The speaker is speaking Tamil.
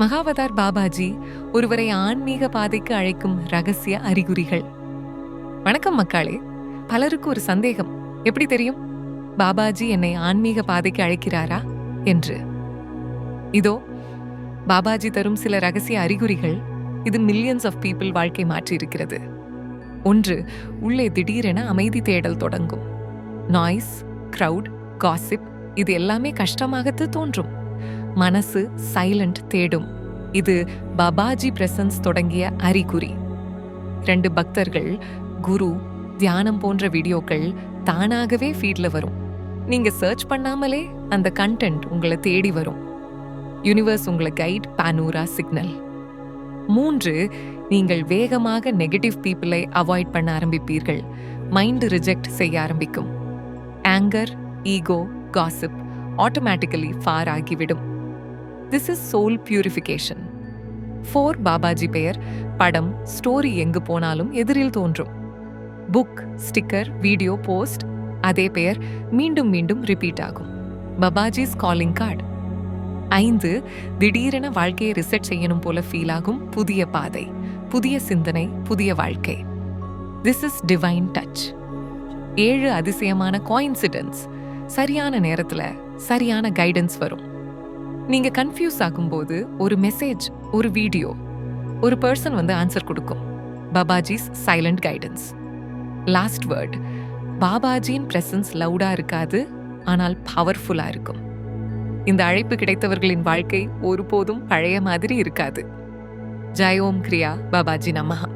மகாவதார் பாபாஜி ஒருவரை ஆன்மீக பாதைக்கு அழைக்கும் ரகசிய அறிகுறிகள். வணக்கம் மக்களே. பலருக்கு ஒரு சந்தேகம். எப்படி தெரியும்? பாபாஜி என்னை ஆன்மீக பாதைக்கு அழைக்கிறாரா? என்று. இதோ பாபாஜி தரும் சில ரகசிய அறிகுறிகள் இது மில்லியன்ஸ் ஆஃப் பீப்புள் வாழ்க்கை மாற்றியிருக்கிறது. ஒன்று உள்ளே திடீரென அமைதி தேடல் தொடங்கும். நாய்ஸ் க்ரௌட் காசிப் இது எல்லாமே கஷ்டமாகத்து தோன்றும். மனசு சைலண்ட் தேடும். இது பாபாஜி பிரசன்ஸ் தொடங்கிய அறிகுறி. ரெண்டு பக்தர்கள் குரு தியானம் போன்ற வீடியோக்கள் தானாகவே ஃபீட்ல வரும். நீங்க சர்ச் பண்ணாமலே அந்த கண்டென்ட் உங்களை தேடி வரும். யூனிவர்ஸ் உங்களை கைட் பானூரா சிக்னல் மூன்று நீங்கள் வேகமாக நெகட்டிவ் பீப்புளை அவாய்ட் பண்ண ஆரம்பிப்பீர்கள். மைண்டு ரிஜெக்ட் செய்ய ஆரம்பிக்கும். Anger ego gossip automatically far ஆகிவிடும். This is soul purification for Babaji பெயர் படம் ஸ்டோரி எங்கு போனாலும் எதிரில் தோன்றும் புக் ஸ்டிக்கர் வீடியோ போஸ்ட் அதே பெயர் மீண்டும் மீண்டும் ரிப்பீட் ஆகும் பபாஜிஸ் காலிங் கார்டு ஐந்து திடீரென வாழ்க்கையை ரிசர்ச் செய்யணும் போல ஃபீல் ஆகும் புதிய பாதை புதிய சிந்தனை புதிய வாழ்க்கை திஸ் இஸ் டிவைன் டச் ஏழு அதிசயமான கோயின்சிடென்ஸ் சரியான நேரத்தில் சரியான கைடன்ஸ் வரும் நீங்க கன்ஃபியூஸ் ஆகும்போது ஒரு மெசேஜ் ஒரு வீடியோ ஒரு பர்சன் வந்து ஆன்சர் கொடுக்கும். Babaji's silent guidance last word பாபாஜியின் பிரசன்ஸ் லவுடாக இருக்காது ஆனால் பவர்ஃபுல்லாக இருக்கும். இந்த அழைப்பு கிடைத்தவர்களின் வாழ்க்கை ஒருபோதும் பழைய மாதிரி இருக்காது. ஜெய் ஓம் கிரியா பாபாஜி நமஹா.